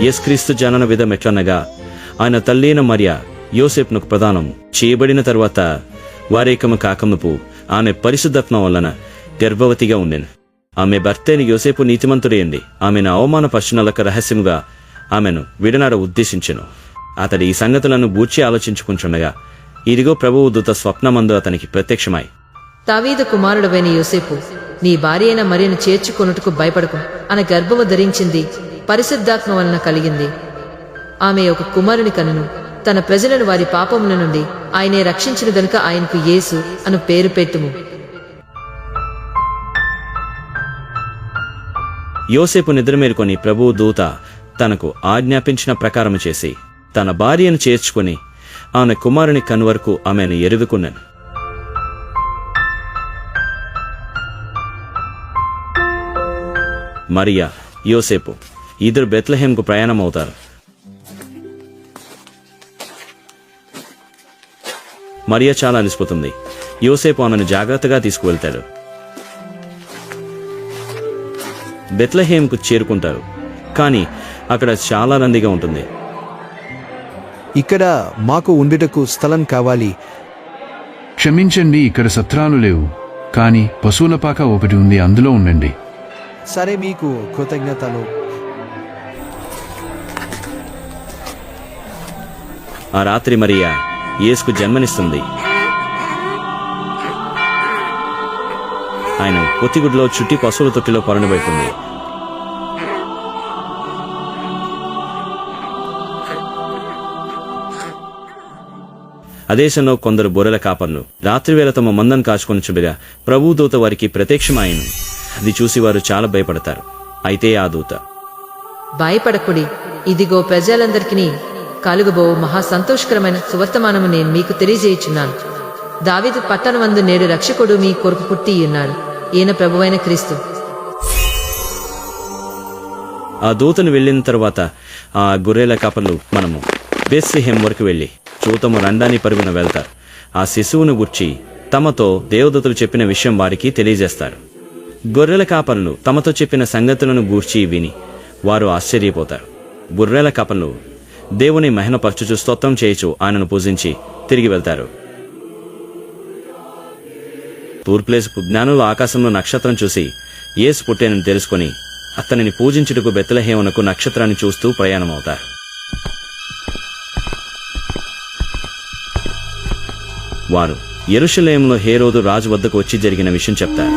యేసుక్రీస్తు జనన విధం ఎట్లనగా ఆయన తల్లిన మరియ యోసేప్ను ప్రదానం చేయబడిన తరువాత వారేకము కాకముపు ఆమె పరిశుద్ధత్వం వలన గర్భవతిగా ఉండెను ఆమె భర్తైన యోసేపు నీతిమంతుడేయండి ఆమెను అవమానపరచునలక రహస్యముగా ఆమెను విడనాడ ఉద్దేశించెను. అతడు ఈ సంగతులను గూర్చి ఆలోచించుకుంటుండగా ఇదిగో ప్రభువు దూత స్వప్నమందు అతనికి ప్రత్యక్షమై. తావీద కుమారుడవైన యోసేపు నీ భార్య అయిన మరియను చేర్చుకొనుటకు భయపడకు. ఆమె గర్భము ధరించింది పరిశుద్ధాత్మ వలన కలిగింది. ఆమె ఒక కుమారుని కనును. తన ప్రజలను వారి పాపముల నుండి ఆయనే రక్షించిన గనుక ఆయనకు యేసు అను పేరు పెట్టుము. యోసేపు నిద్రమేరుకొని ప్రభువు దూత తనకు ఆజ్ఞాపించిన ప్రకారము చేసి తన భార్యను చేర్చుకుని ఆమె కుమారుని కనువరకు ఆమెను ఎరుగుకున్నాను మరియా యోసేపు ఇద్దరు బెత్లహేంకు ప్రయాణమవుతారు. మరియా చాలా అలిసిపోతుంది యోసేపు ఆమెను జాగ్రత్తగా తీసుకువెళ్తాడు. బెత్లహేంకు చేరుకుంటారు. కానీ అక్కడ చాలా రందిగా ఉంటుంది. ఇక్కడ మాకు ఉండుటకు స్థలం కావాలి. క్షమించండి ఇక్కడ సత్రాలు లేవు. కానీ పశువుల పాక ఒకటి ఉంది అందులో ఉండండి. సరే మీకు కృతజ్ఞతలు. ఆ రాత్రి మరియా యేసుకు జన్మనిస్తుంది. ఆయన పొత్తిగుడిలో చుట్టి పశువుల తొట్టిలో పరుణబడుతుంది ఆ దేశంలో కొందరు బొర్రెల కాపర్లు రాత్రివేళ తమ మందం కాచుకొని చుబిగా ప్రభు దూత వారికి ప్రత్యక్షమాయను. అది చూసి వారు చాలా భయపడతారు. అయితే ఆ దూత భయపడకుడి. ఇదిగో ప్రజలందరికీ కలుగబో మహా సంతోషకరమైన సువర్తమానము నేను మీకు తెలియజేయుచున్నాను. దావిదు పట్టణమందు నేడు రక్షకుడు మీ కొరకు పుట్టి ఉన్నాడు. ఈయన ప్రభువైన క్రీస్తు. ఆ దూతను వెళ్ళిన తర్వాత ఆ గొర్రెల కాపలు మనము బెస్సిహెం వరకు వెళ్ళి చూతము రండాని పరుగున వెళ్తారు. ఆ శిశువును గుర్చి తమతో దేవదూతలు చెప్పిన విషయం వారికి తెలియజేస్తారు. గొర్రెల కాపర్లు తమతో చెప్పిన సంగతులను గూర్చి విని వారు ఆశ్చర్యపోతారు. గొర్రెల కాపర్లు దేవుని మహినపరచుచు స్తోత్రం చేయుచు ఆయనను పూజించి తిరిగి వెళ్తారు. తూర్పులేసు జ్ఞానులు ఆకాశంలో నక్షత్రం చూసి ఏసు పుట్టేనని తెలుసుకొని అతనిని పూజించుటకు బెత్తలహేమునకు నక్షత్రాన్ని చూస్తూ ప్రయాణమవుతారు. వారు ఎరుషలేంలో హేరోదు రాజు వద్దకు వచ్చి జరిగిన విషయం చెప్తారు.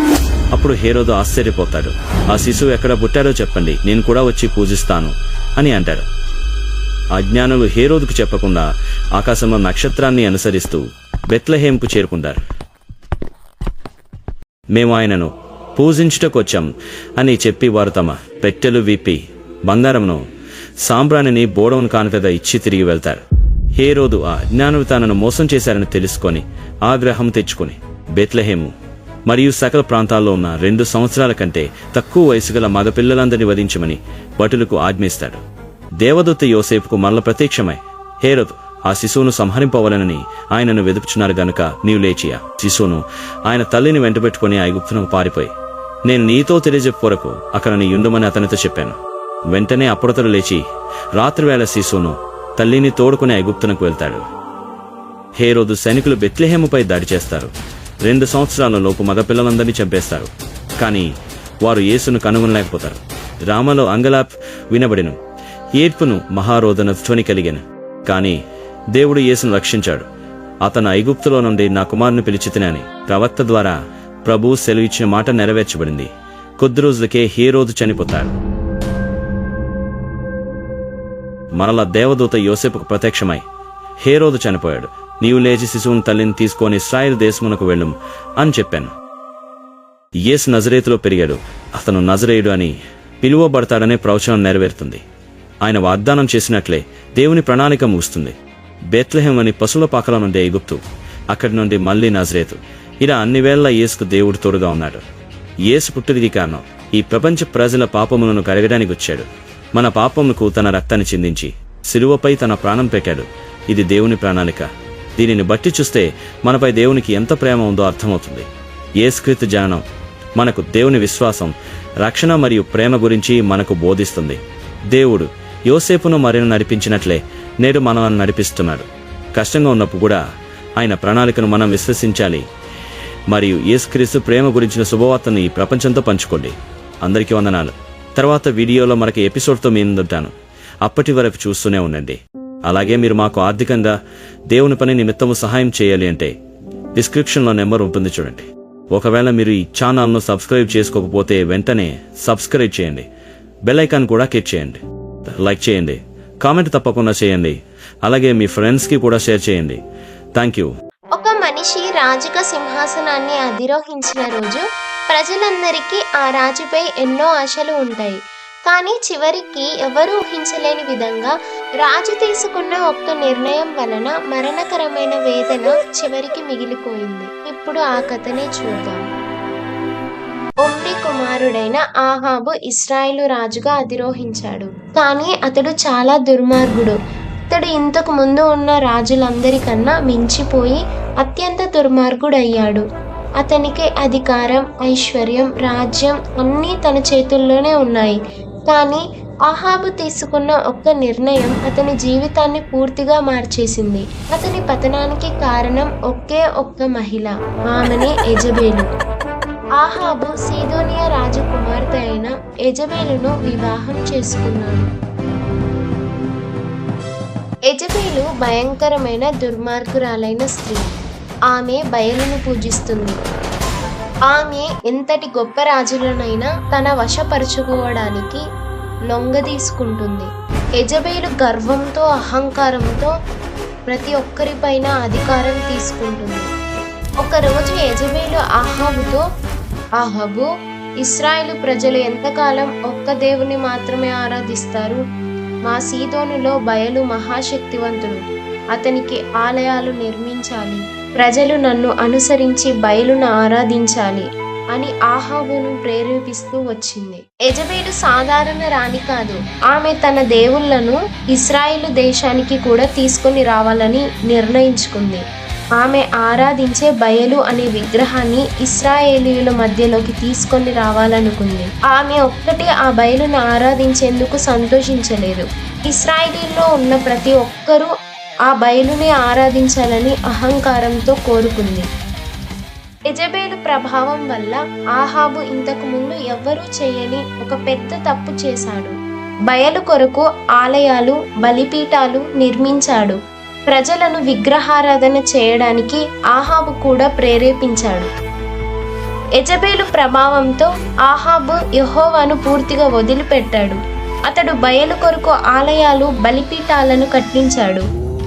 అప్పుడు హేరోదు ఆశ్చర్యపోతాడు. ఆ శిశువు ఎక్కడ పుట్టారో చెప్పండి. నేను కూడా వచ్చి పూజిస్తాను అని అంటాడు అజ్ఞానులు హేరోదుకు చెప్పకుండా ఆకాశంలో నక్షత్రాన్ని అనుసరిస్తూ బెత్లహేంకు చేరుకుంటారు మేము ఆయనను పూజించుటకొచ్చాం అని చెప్పి వారు తమ పెట్టెలు విప్పి బంగారమును సాంబ్రాణిని బోడవను కానుకగా ఇచ్చి తిరిగి వెళ్తారు. హే రోజు ఆ అజ్ఞానులు తనను మోసం చేశారని తెలుసుకొని ఆగ్రహం తెచ్చుకొని బెత్లహేము మరియు సకల ప్రాంతాల్లో ఉన్న రెండు సంవత్సరాల కంటే తక్కువ వయసు గల మగపిల్లలందరినీ వధించమని భటులకు ఆజ్ఞిస్తాడు. దేవదూత యోసేపుకు మరల ప్రత్యక్షమై హేరత్ ఆ శిశువును సంహరింపవలనని ఆయనను వెదుపుచున్నారు గనుక నీవు లేచియా. శిశువును ఆయన తల్లిని వెంటబెట్టుకుని ఐగుప్తునకు పారిపోయి నేను నీతో తెలియజెప్పుకొరకు అక్కడ నీ ఉండుమని అతనితో చెప్పాను. వెంటనే అప్పుడతడు లేచి రాత్రివేళ శిశువును తల్లిని తోడుకుని ఐగుప్తునకు వెళ్తాడు. హేరోదు సైనికులు బెత్లెహేముపై దాడి చేస్తారు. రెండు సంవత్సరాల లోపు మగపిల్లలందరినీ చంపేస్తారు. కానీ వారు యేసును కనుగొనలేకపోతారు. రామలో అంగలాప్ వినబడిను. ఏడ్పును మహారోదన ధ్వని కలిగిన. కాని దేవుడు యేసును రక్షించాడు. అతను ఐగుప్తులో నుండి నా కుమారుని పిలిచితినని ప్రవక్త ద్వారా ప్రభు సెలవిచ్చిన మాట నెరవేర్చబడింది. కొద్ది రోజులకే హీరోదు చనిపోతాడు. మరల దేవదూత యోసేపుకు ప్రత్యక్షమై హేరోదు చనిపోయాడు. నీవు లేచి శిశువుని తల్లిని తీసుకొని ఇస్రాయిల్ దేశమునకు వెళ్ళుం అని చెప్పాను. యేసు నజరేతులో పెరిగాడు. అతను నజరేయుడు అని పిలువబడతాడనే ప్రవచనం నెరవేరుతుంది. ఆయన వాగ్దానం చేసినట్లే దేవుని ప్రణాళిక ముగుస్తుంది. బెత్లెహెం అని పశువుల పాకల నుండి ఎగుప్తు అక్కడి నుండి మళ్ళీ నజరేతు. ఇలా అన్ని వేళ్ళ యేసుకు దేవుడు తోడుగా ఉన్నాడు. యేసు పుట్టుదికి కారణం ఈ ప్రపంచ ప్రజల పాపములను కరగడానికి వచ్చాడు. మన పాపములకు తన రక్తాన్ని చిందించి సిలువపై తన ప్రాణం పెట్టాడు. ఇది దేవుని ప్రణాళిక. దీనిని బట్టి చూస్తే మనపై దేవునికి ఎంత ప్రేమ ఉందో అర్థమవుతుంది. ఏస్కృత్ జ్ఞానం మనకు దేవుని విశ్వాసం రక్షణ మరియు ప్రేమ గురించి మనకు బోధిస్తుంది. దేవుడు యోసేపును మరిని నడిపించినట్లే నేడు మనం నడిపిస్తున్నాడు. కష్టంగా ఉన్నప్పుడు కూడా ఆయన ప్రణాళికను మనం విశ్వసించాలి. మరియు యేసుక్రీస్తు ప్రేమ గురించిన శుభవార్తను ఈ ప్రపంచంతో పంచుకోండి. అందరికీ వందనాలు. తర్వాత వీడియోలో మనకి ఎపిసోడ్తో మీ ముందుంటాను అప్పటి వరకు చూస్తూనే ఉండండి. అలాగే మీరు మాకు ఆర్థికంగా దేవుని పని నిమిత్తము సహాయం చేయాలి అంటే డిస్క్రిప్షన్లో నెంబర్ ఉంటుంది చూడండి. ఒకవేళ మీరు ఈ ఛానల్ను సబ్స్క్రైబ్ చేసుకోకపోతే వెంటనే సబ్స్క్రైబ్ చేయండి. బెల్ ఐకాన్ కూడా క్లిక్ చేయండి. లైక్ చేయండి. కామెంట్ తప్పకుండా చేయండి. అలాగే మీ ఫ్రెండ్స్కి కూడా షేర్ చేయండి. థ్యాంక్ యూ ఒక మనిషి రాజుక సింహాసనాన్ని అధిరోహించిన రోజు ప్రజలందరికీ ఆ రాజుపై ఎన్నో ఆశలు ఉంటాయి. కానీ చివరికి ఎవరు ఊహించలేని విధంగా రాజు తీసుకున్న ఒక్క నిర్ణయం వలన మరణకరమైన వేదన చివరికి మిగిలిపోయింది. ఇప్పుడు ఆ కథనే చూద్దాం. ఒమ్రి కుమారుడైన ఆహాబు ఇస్రాయేలు రాజుగా అధిరోహించాడు. కానీ అతడు చాలా దుర్మార్గుడు. అతడు ఇంతకు ముందు ఉన్న రాజులందరికన్నా మించిపోయి అత్యంత దుర్మార్గుడయ్యాడు. అతనికి అధికారం ఐశ్వర్యం రాజ్యం అన్నీ తన చేతుల్లోనే ఉన్నాయి. కానీ ఆహాబు తీసుకున్న ఒక్క నిర్ణయం అతని జీవితాన్ని పూర్తిగా మార్చేసింది. అతని పతనానికి కారణం ఒకే ఒక్క మహిళ ఆమెనే ఎజబేలు ఆహాబు సీదోనియా రాజు కుమార్తె అయిన యజమేలును వివాహం చేసుకున్నాడు. యజమేలు భయంకరమైన దుర్మార్గురాలైన స్త్రీ. ఆమె బయలును పూజిస్తుంది. ఆమె ఎంతటి గొప్ప రాజులనైనా తన వశపరుచుకోవడానికి లొంగదీసుకుంటుంది. యజమేలు గర్వంతో అహంకారంతో ప్రతి ఒక్కరిపైన అధికారం తీసుకుంటుంది. ఒకరోజు యజబేలు ఆహాబుతో ఆహబు ఇస్రాయేలు ప్రజలు ఎంతకాలం ఒక్క దేవుని మాత్రమే ఆరాధిస్తారు? మా సీతోనులో బయలు మహాశక్తివంతుడు. అతనికి ఆలయాలు నిర్మించాలి. ప్రజలు నన్ను అనుసరించి బయలును ఆరాధించాలి అని ఆహాబును ప్రేరేపిస్తూ వచ్చింది. యజబేలు సాధారణ రాణి కాదు. ఆమె తన దేవుళ్ళను ఇస్రాయేలు దేశానికి కూడా తీసుకొని రావాలని నిర్ణయించుకుంది. ఆమె ఆరాధించే బయలు అనే విగ్రహాన్ని ఇస్రాయేలీయుల మధ్యలోకి తీసుకొని రావాలనుకుంది. ఆమె ఒక్కటే ఆ బయలును ఆరాధించేందుకు సంతోషించలేదు. ఇస్రాయేలీలో ఉన్న ప్రతి ఒక్కరూ ఆ బయలుని ఆరాధించాలని అహంకారంతో కోరుకుంది. ఎజబేలు ప్రభావం వల్ల ఆహాబు ఇంతకు ముందు ఎవ్వరూ చేయని ఒక పెద్ద తప్పు చేశాడు. బయలు కొరకు ఆలయాలు బలిపీఠాలు నిర్మించాడు. ప్రజలను విగ్రహారాధన చేయడానికి ఆహాబు కూడా ప్రేరేపించాడు. ఎజబేలు ప్రభావంతో ఆహాబు యహోవాను పూర్తిగా వదిలిపెట్టాడు. అతడు బయలు కొరకు ఆలయాలు బలిపీఠాలను కట్టించాడు.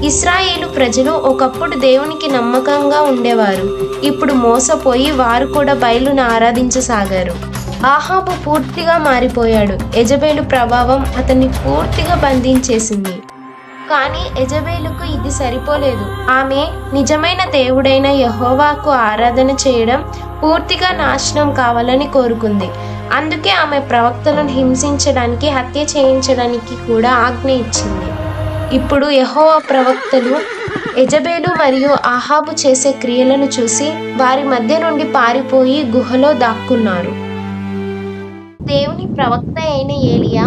ఇస్రాయేలు ప్రజలు ఒకప్పుడు దేవునికి నమ్మకంగా ఉండేవారు. ఇప్పుడు మోసపోయి వారు కూడా బయలును ఆరాధించసాగారు. ఆహాబు పూర్తిగా మారిపోయాడు. ఎజబేలు ప్రభావం అతన్ని పూర్తిగా బంధించేసింది. కానీ ఎజబేలుకు ఇది సరిపోలేదు. ఆమె నిజమైన దేవుడైన యహోవాకు ఆరాధన చేయడం పూర్తిగా నాశనం కావాలని కోరుకుంది. అందుకే ఆమె ప్రవక్తలను హింసించడానికి హత్య చేయించడానికి కూడా ఆజ్ఞ ఇచ్చింది. ఇప్పుడు యహోవా ప్రవక్తలు ఎజబేలు మరియు ఆహాబు చేసే క్రియలను చూసి వారి మధ్య నుండి పారిపోయి గుహలో దాక్కున్నారు. దేవుని ప్రవక్త అయిన ఏలియా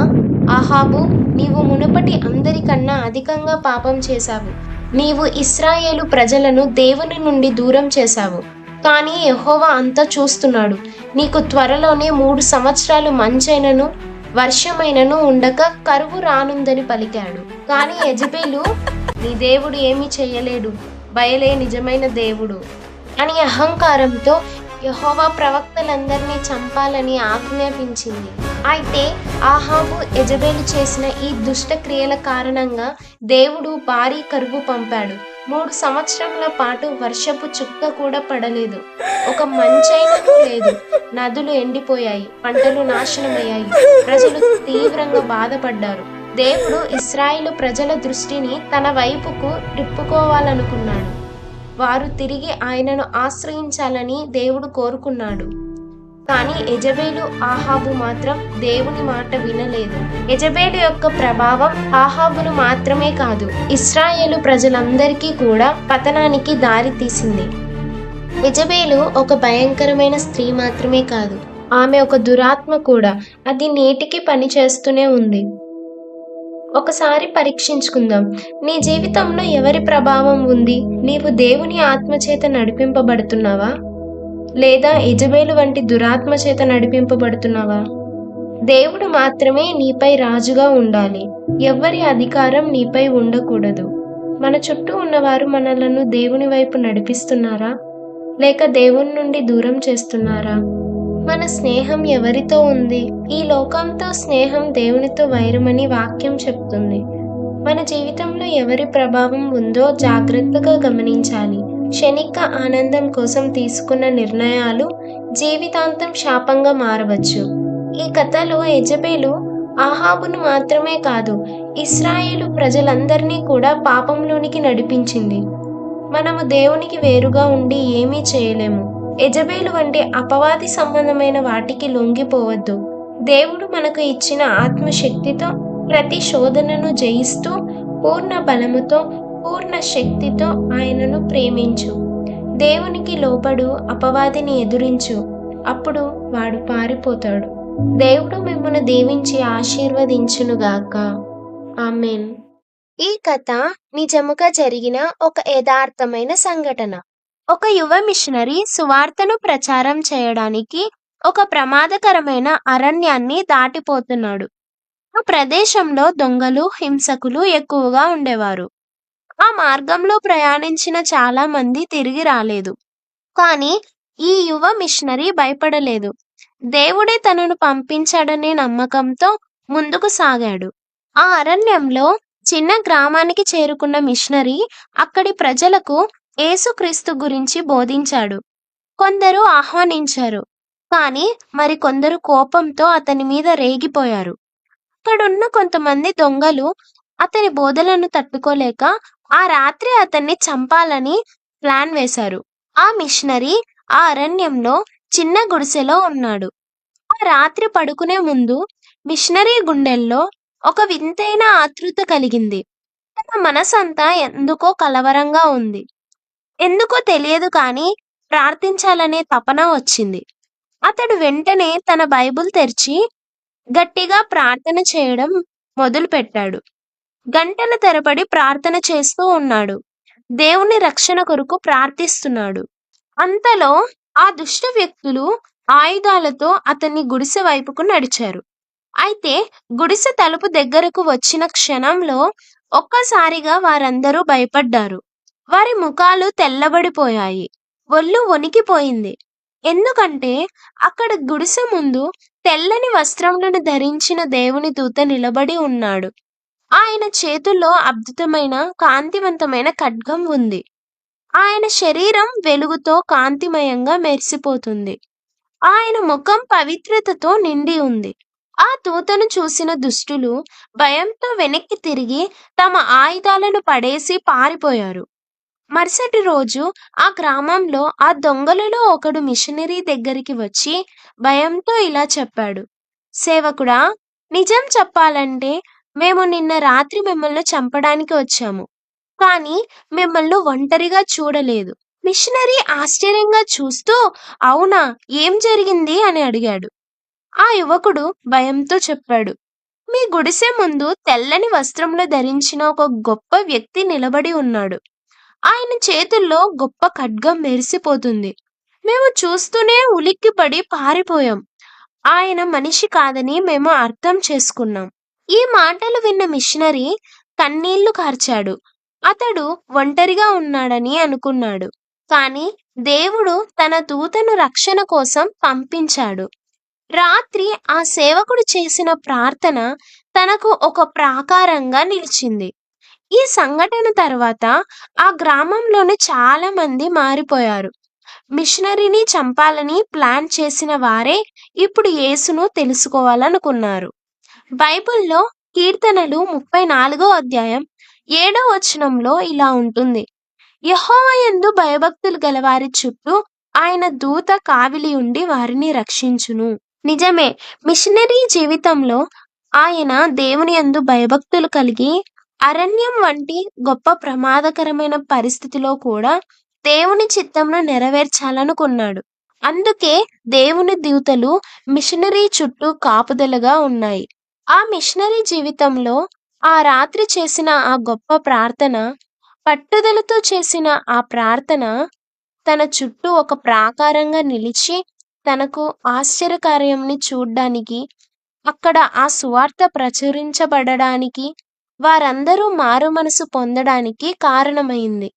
ఆహాబు నీవు మునుపటి అందరికన్నా అధికంగా పాపం చేశావు. నీవు ఇస్రాయేలు ప్రజలను దేవుని నుండి దూరం చేశావు. కానీ యహోవా అంతా చూస్తున్నాడు. నీకు త్వరలోనే మూడు సంవత్సరాలు మంచైనను వర్షమైనను ఉండక కరువు రానుందని పలికాడు. కానీ యజబేలు నీ దేవుడు ఏమీ చేయలేడు. బయలే నిజమైన దేవుడు అని అహంకారంతో యహోవా ప్రవక్తలందరినీ చంపాలని ఆజ్ఞాపించింది. అయితే ఆహాబు ఎజబేలు చేసిన ఈ దుష్ట క్రియల కారణంగా దేవుడు భారీ కరువు పంపాడు. మూడు సంవత్సరముల పాటు వర్షపు చుక్క కూడా పడలేదు. ఒక మంచైనను లేదు. నదులు ఎండిపోయాయి. పంటలు నాశనమయ్యాయి. ప్రజలు తీవ్రంగా బాధపడ్డారు. దేవుడు ఇస్రాయిలు ప్రజల దృష్టిని తన వైపుకు తిప్పుకోవాలనుకున్నాడు వారు తిరిగి ఆయనను ఆశ్రయించాలని దేవుడు కోరుకున్నాడు. కానీ ఎజబేలు ఆహాబు మాత్రం దేవుని మాట వినలేదు. ఎజబేలు యొక్క ప్రభావం ఆహాబును మాత్రమే కాదు ఇస్రాయేలు ప్రజలందరికీ కూడా పతనానికి దారి తీసింది. ఎజబేలు ఒక భయంకరమైన స్త్రీ మాత్రమే కాదు ఆమె ఒక దురాత్మ కూడా అది నేటికి పనిచేస్తూనే ఉంది. ఒకసారి పరీక్షించుకుందాం. నీ జీవితంలో ఎవరి ప్రభావం ఉంది? నీవు దేవుని ఆత్మచేత నడిపింపబడుతున్నావా? లేదా ఇజబేలు వంటి దురాత్మ చేత నడిపింపబడుతున్నావా? దేవుడు మాత్రమే నీపై రాజుగా ఉండాలి. ఎవ్వరి అధికారం నీపై ఉండకూడదు. మన చుట్టూ ఉన్నవారు మనలను దేవుని వైపు నడిపిస్తున్నారా? లేక దేవుని నుండి దూరం చేస్తున్నారా? మన స్నేహం ఎవరితో ఉంది? ఈ లోకంతో స్నేహం దేవునితో వైరమని వాక్యం చెప్తుంది. మన జీవితంలో ఎవరి ప్రభావం ఉందో జాగ్రత్తగా గమనించాలి. క్షణిక ఆనందం కోసం తీసుకున్న నిర్ణయాలు జీవితాంతం శాపంగా మారవచ్చు. ఈ కథలో యజబేలు ఆహాబును మాత్రమే కాదు ఇస్రాయేలు ప్రజలందరినీ కూడా పాపంలోనికి నడిపించింది. మనము దేవునికి వేరుగా ఉండి ఏమీ చేయలేము. ఎజబేలు వంటి అపవాది సంబంధమైన వాటికి లొంగిపోవద్దు. దేవుడు మనకు ఇచ్చిన ఆత్మశక్తితో ప్రతి శోధనను జయిస్తూ పూర్ణ బలముతో పూర్ణ శక్తితో ఆయనను ప్రేమించు. దేవునికి లోబడు అపవాదిని ఎదురించు. అప్పుడు వాడు పారిపోతాడు. దేవుడు మిమ్మల్ని దీవించి ఆశీర్వదించునుగాక. ఆమెన్. ఈ కథ నిజముగా జరిగిన ఒక యథార్థమైన సంఘటన. ఒక యువ మిషనరీ సువార్తను ప్రచారం చేయడానికి ఒక ప్రమాదకరమైన అరణ్యాన్ని దాటిపోతున్నాడు. ఆ ప్రదేశంలో దొంగలు హింసకులు ఎక్కువగా ఉండేవారు. ఆ మార్గంలో ప్రయాణించిన చాలా మంది తిరిగి రాలేదు. కానీ ఈ యువ మిషనరీ భయపడలేదు. దేవుడే తనను పంపించాడనే నమ్మకంతో ముందుకు సాగాడు. ఆ అరణ్యంలో చిన్న గ్రామానికి చేరుకున్న మిషనరీ అక్కడి ప్రజలకు యేసుక్రీస్తు గురించి బోధించాడు. కొందరు ఆహ్వానించారు. కానీ మరి కొందరు కోపంతో అతని మీద రేగిపోయారు. అక్కడున్న కొంతమంది దొంగలు అతని బోధలను తట్టుకోలేక ఆ రాత్రి అతన్ని చంపాలని ప్లాన్ వేశారు. ఆ మిషనరీ ఆ అరణ్యంలో చిన్న గుడిసెలో ఉన్నాడు. ఆ రాత్రి పడుకునే ముందు మిషనరీ గుండెల్లో ఒక వింతైన ఆతృత కలిగింది. తన మనసంతా ఎందుకో కలవరంగా ఉంది. ఎందుకో తెలియదు కానీ ప్రార్థించాలనే తపన వచ్చింది. అతడు వెంటనే తన బైబిల్ తెరిచి గట్టిగా ప్రార్థన చేయడం మొదలుపెట్టాడు. గంటల తరబడి ప్రార్థన చేస్తూ ఉన్నాడు. దేవుని రక్షణ కొరకు ప్రార్థిస్తున్నాడు. అంతలో ఆ దుష్ట వ్యక్తులు ఆయుధాలతో అతన్ని గుడిసె వైపుకు నడిచారు. అయితే గుడిసె తలుపు దగ్గరకు వచ్చిన క్షణంలో ఒక్కసారిగా వారందరూ భయపడ్డారు. వారి ముఖాలు తెల్లబడిపోయాయి. ఒళ్ళు వణికిపోయింది. ఎందుకంటే అక్కడ గుడిసె ముందు తెల్లని వస్త్రములను ధరించిన దేవుని దూత నిలబడి ఉన్నాడు. ఆయన చేతుల్లో అద్భుతమైన కాంతివంతమైన ఖడ్గం ఉంది. ఆయన శరీరం వెలుగుతో కాంతిమయంగా మెరిసిపోతుంది. ఆయన ముఖం పవిత్రతతో నిండి ఉంది. ఆ దూతను చూసిన దుష్టులు భయంతో వెనక్కి తిరిగి తమ ఆయుధాలను పడేసి పారిపోయారు. మరుసటి రోజు ఆ గ్రామంలో ఆ దొంగలలో ఒకడు మిషనరీ దగ్గరికి వచ్చి భయంతో ఇలా చెప్పాడు. సేవకుడా నిజం చెప్పాలంటే మేము నిన్న రాత్రి మిమ్మల్ని చంపడానికి వచ్చాము. కానీ మిమ్మల్ని ఒంటరిగా చూడలేదు. మిషనరీ ఆశ్చర్యంగా చూస్తూ అవునా ఏం జరిగింది? అని అడిగాడు. ఆ యువకుడు భయంతో చెప్పాడు. మీ గుడిసె ముందు తెల్లని వస్త్రంలో ధరించిన ఒక గొప్ప వ్యక్తి నిలబడి ఉన్నాడు. ఆయన చేతుల్లో గొప్ప ఖడ్గం మెరిసిపోతుంది. మేము చూస్తూనే ఉలిక్కిపడి పారిపోయాం. ఆయన మనిషి కాదని మేము అర్థం చేసుకున్నాం. ఈ మాటలు విన్న మిషనరీ కన్నీళ్ళు కార్చాడు. అతడు ఒంటరిగా ఉన్నాడని అనుకున్నాడు. కానీ దేవుడు తన దూతను రక్షణ కోసం పంపించాడు. రాత్రి ఆ సేవకుడు చేసిన ప్రార్థన తనకు ఒక ప్రాకారంగా నిలిచింది. ఈ సంఘటన తర్వాత ఆ గ్రామంలోని చాలా మంది మారిపోయారు. మిషనరీని చంపాలని ప్లాన్ చేసిన వారే ఇప్పుడు యేసును తెలుసుకోవాలనుకున్నారు. బైబిల్లో కీర్తనలు ముప్పై నాలుగో అధ్యాయం ఏడో వచనంలో ఇలా ఉంటుంది. యహోవయందు భయభక్తులు గలవారి చుట్టూ ఆయన దూత కావిలి ఉండి వారిని రక్షించును. నిజమే మిషనరీ జీవితంలో ఆయన దేవుని యందు భయభక్తులు కలిగి అరణ్యం వంటి గొప్ప ప్రమాదకరమైన పరిస్థితిలో కూడా దేవుని చిత్తంను నెరవేర్చాలనుకున్నాడు. అందుకే దేవుని దూతలు మిషనరీ చుట్టూ కాపుదలగా ఉన్నాయి. ఆ మిషనరీ జీవితంలో ఆ రాత్రి చేసిన ఆ గొప్ప ప్రార్థన పట్టుదలతో చేసిన ఆ ప్రార్థన తన చుట్టూ ఒక ప్రాకారంగా నిలిచి తనకు ఆశ్చర్యకార్యంని చూడ్డానికి అక్కడ ఆ సువార్త ప్రచురించబడడానికి వారందరూ మారు మనసు పొందడానికి కారణమైంది.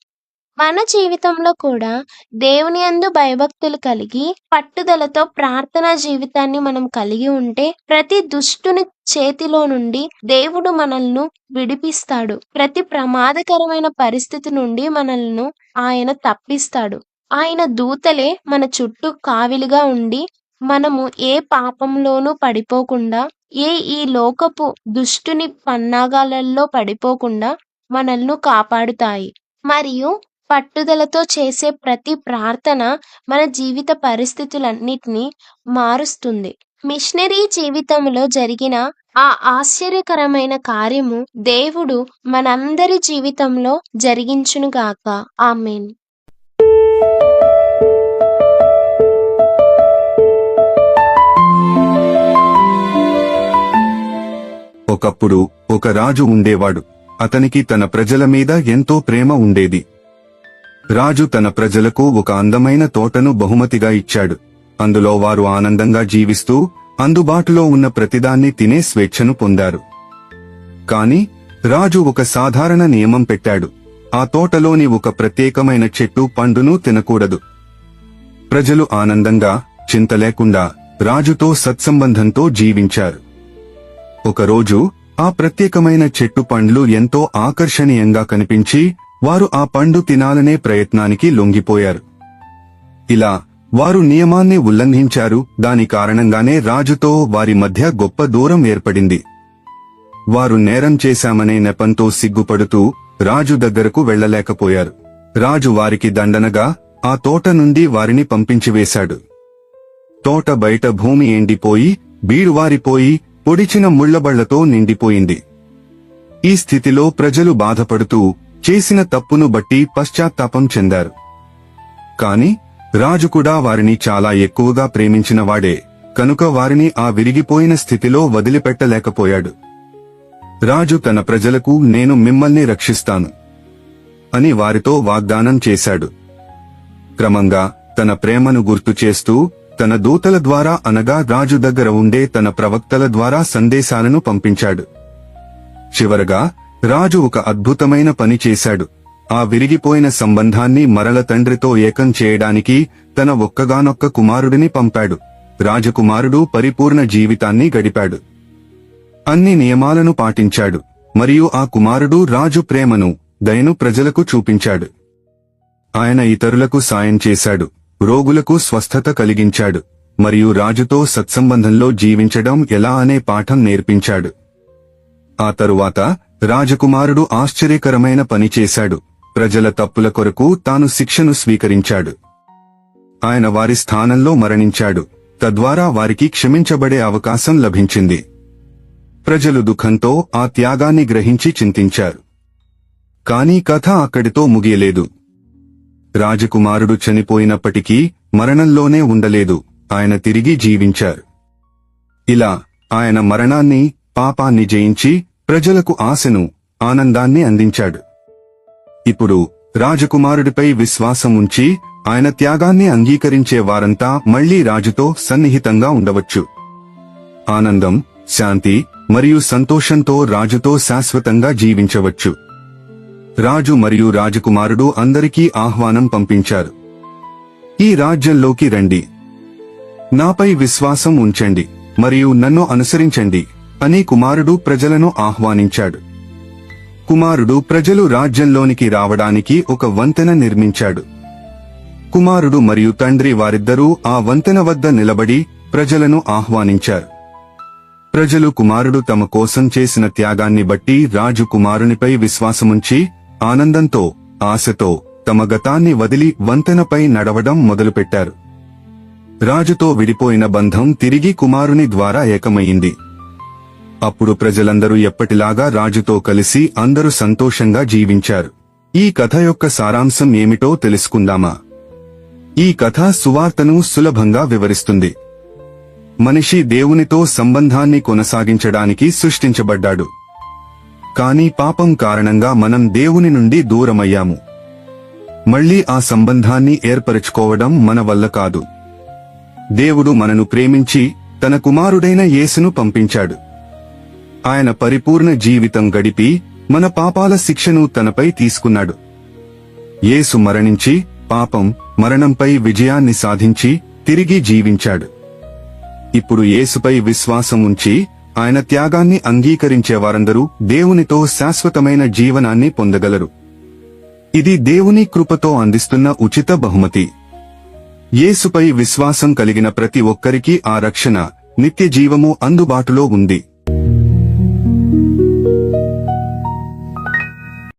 మన జీవితంలో కూడా దేవుని యందు భయభక్తులు కలిగి పట్టుదలతో ప్రార్థనా జీవితాన్ని మనం కలిగి ఉంటే ప్రతి దుష్టుని చేతిలో నుండి దేవుడు మనల్ని విడిపిస్తాడు. ప్రతి ప్రమాదకరమైన పరిస్థితి నుండి మనల్ని ఆయన తప్పిస్తాడు. ఆయన దూతలే మన చుట్టూ కావిలిగా ఉండి మనము ఏ పాపంలోనూ పడిపోకుండా ఏ ఈ లోకపు దుష్టుని పన్నాగాలలో పడిపోకుండా మనల్ని కాపాడుతాయి. మరియు పట్టుదలతో చేసే ప్రతి ప్రార్థన మన జీవిత పరిస్థితులన్నిటినీ మారుస్తుంది. మిషనరీ జీవితంలో జరిగిన ఆ ఆశ్చర్యకరమైన కార్యము దేవుడు మనందరి జీవితంలో జరిగించునుగాక. ఆమెన్. ఒకప్పుడు ఒక రాజు ఉండేవాడు. అతనికి తన ప్రజల మీద ఎంతో ప్రేమ ఉండేది. రాజు తన ప్రజలకు ఒక అందమైన తోటను బహుమతిగా ఇచ్చాడు. అందులో వారు ఆనందంగా జీవిస్తూ అందుబాటులో ఉన్న ప్రతిదాన్ని తినే స్వేచ్ఛను పొందారు. కాని రాజు ఒక సాధారణ నియమం పెట్టాడు. ఆ తోటలోని ఒక ప్రత్యేకమైన చెట్టు పండును తినకూడదు. ప్రజలు ఆనందంగా చింత లేకుండా రాజుతో సత్సంబంధంతో జీవించారు. ఒకరోజు ఆ ప్రత్యేకమైన చెట్టు పండ్లు ఎంతో ఆకర్షణీయంగా కనిపించి వారు ఆ పండు తినాలనే ప్రయత్నానికి లొంగిపోయారు. ఇలా వారు నియమాన్ని ఉల్లంఘించారు. దాని కారణంగానే రాజుతో వారి మధ్య గొప్ప దూరం ఏర్పడింది. వారు నేరం చేశామనే నెపంతో సిగ్గుపడుతూ రాజు దగ్గరకు వెళ్ళలేకపోయారు రాజు వారికి దండనగా ఆ తోట నుండి వారిని పంపించివేశాడు తోట బయట భూమి ఎండిపోయి బీడువారిపోయి పొడిచిన ముళ్ళబళ్ళతో నిండిపోయింది. ఈ స్థితిలో ప్రజలు బాధపడుతూ చేసిన తప్పును బట్టి పశ్చాత్తాపం చెందారు. కాని రాజు కూడా వారిని చాలా ఎక్కువగా ప్రేమించినవాడే కనుక వారిని ఆ విరిగిపోయిన స్థితిలో వదిలిపెట్టలేకపోయాడు. రాజు తన ప్రజలకు నేను మిమ్మల్ని రక్షిస్తాను అని వారితో వాగ్దానం చేశాడు. క్రమంగా తన ప్రేమను గుర్తు చేస్తూ తన దూతల ద్వారా అనగా రాజు దగ్గర ఉండే తన ప్రవక్తల ద్వారా సందేశాలను పంపించాడు. చివరగా రాజు ఒక అద్భుతమైన పని చేశాడు. ఆ విరిగిపోయిన సంబంధాన్ని మరల తండ్రితో ఏకం చేయడానికి తన ఒక్కగానొక్క కుమారుడిని పంపాడు. రాజకుమారుడు పరిపూర్ణ జీవితాన్ని గడిపాడు. అన్ని నియమాలను పాటించాడు. మరియు ఆ కుమారుడు రాజు ప్రేమను దయను ప్రజలకు చూపించాడు. ఆయన ఇతరులకు సాయం చేశాడు. రోగులకు స్వస్థత కలిగించాడు మరియు రాజుతో సత్సంబంధంలో జీవించడం ఎలా అనే పాఠం నేర్పించాడు. ఆ తరువాత రాజకుమారుడు ఆశ్చర్యకరమైన పని చేశాడు. ప్రజల తప్పుల కొరకు తాను శిక్షను స్వీకరించాడు. ఆయన వారి స్థానంలో మరణించాడు. తద్వారా వారికి క్షమించబడే అవకాశం లభించింది. ప్రజలు దుఃఖంతో ఆ త్యాగాన్ని గ్రహించి చింతించారు. కానీ కథ అక్కడితో ముగియలేదు. రాజకుమారుడు చనిపోయినప్పటికీ మరణంలోనే ఉండలేదు. ఆయన తిరిగి జీవించారు. ఇలా ఆయన మరణాన్ని పాపాన్ని జయించి ప్రజలకు ఆశను ఆనందాన్ని అందించాడు. ఇప్పుడు రాజకుమారుడిపై విశ్వాసం ఉంచి ఆయన త్యాగాన్ని అంగీకరించే వారంతా మళ్ళీ రాజుతో సన్నిహితంగా ఉండవచ్చు. ఆనందం శాంతి మరియు సంతోషంతో రాజుతో శాశ్వతంగా జీవించవచ్చు. రాజు మరియు రాజకుమారుడు అందరికీ ఆహ్వానం పంపించారు. ఈ రాజ్యంలోకి రండి. నాపై విశ్వాసం ఉంచండి మరియు నన్ను అనుసరించండి అని కుమారుడు ప్రజలను ఆహ్వానించాడు. కుమారుడు ప్రజలు రాజ్యంలోనికి రావడానికి ఒక వంతెన నిర్మించాడు. కుమారుడు మరియు తండ్రి వారిద్దరూ ఆ వంతెన వద్ద నిలబడి ప్రజలను ఆహ్వానించారు. ప్రజలు కుమారుడు తమ కోసం చేసిన త్యాగాన్ని బట్టి రాజు కుమారునిపై విశ్వాసముంచి ఆనందంతో ఆశతో తమ గతాన్ని వదిలి వంతెనపై నడవడం మొదలుపెట్టారు. రాజుతో విడిపోయిన బంధం తిరిగి కుమారుని ద్వారా ఏకమయ్యింది. అప్పుడు ప్రజలందరూ ఎప్పటిలాగా రాజుతో కలిసి అందరూ సంతోషంగా జీవించారు. ఈ కథ యొక్క సారాంశం ఏమిటో తెలుసుకుందామా? ఈ కథ సువార్తను సులభంగా వివరిస్తుంది. మనిషి దేవునితో సంబంధాన్ని కొనసాగించడానికి సృష్టించబడ్డాడు. కాని పాపం కారణంగా మనం దేవుని నుండి దూరమయ్యాము. మళ్ళీ ఆ సంబంధాన్ని ఏర్పరచుకోవడం మన వల్ల కాదు. దేవుడు మనను ప్రేమించి తన కుమారుడైన యేసును పంపించాడు. ఆయన పరిపూర్ణ జీవితం గడిపి మన పాపాల శిక్షను తనపై తీసుకున్నాడు. యేసు మరణించి పాపం మరణంపై విజయాన్ని సాధించి తిరిగి జీవించాడు. ఇప్పుడు యేసుపై విశ్వాసం ఉంచి ఆయన త్యాగాన్ని అంగీకరించే వారందరూ దేవునితో శాశ్వతమైన జీవనాన్ని పొందగలరు. ఇది దేవుని కృపతో అందిస్తున్న ఉచిత బహుమతి. యేసుపై విశ్వాసం కలిగిన ప్రతి ఒక్కరికి ఆ రక్షణ నిత్య జీవము అందుబాటులో ఉంది.